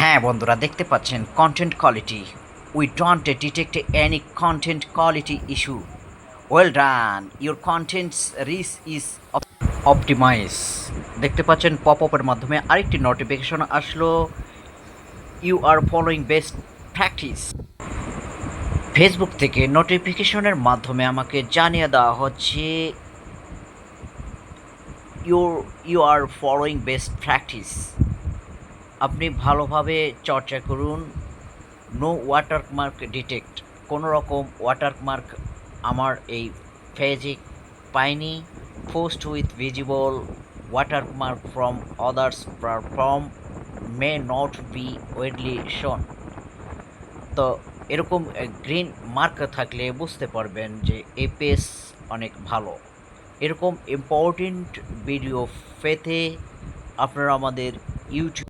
হ্যাঁ বন্ধুরা, দেখতে পাচ্ছেন content quality we don't detect any content quality issue well done your contents reach is optimise দেখতে পাচ্ছেন পপ আপের মাধ্যমে আরেকটি নোটিফিকেশন আসলো। You are following best practice Facebook থেকে নোটিফিকেশনের মাধ্যমে আমাকে জানিয়ে দেওয়া হচ্ছে your you are following best practice আপনি ভালোভাবে চর্চা করুন। নো ওয়াটারমার্ক ডিটেক্ট কোনো রকম ওয়াটারমার্ক আমার এই ফেজে পাইনি। Post with visible watermark from others from may not be widely shown তো এরকম গ্রিন মার্ক থাকলে বুঝতে পারবেন যে এই পেজ অনেক ভালো। এরকম ইম্পর্টেন্ট ভিডিও পেতে আপনারা আমাদের ইউটিউব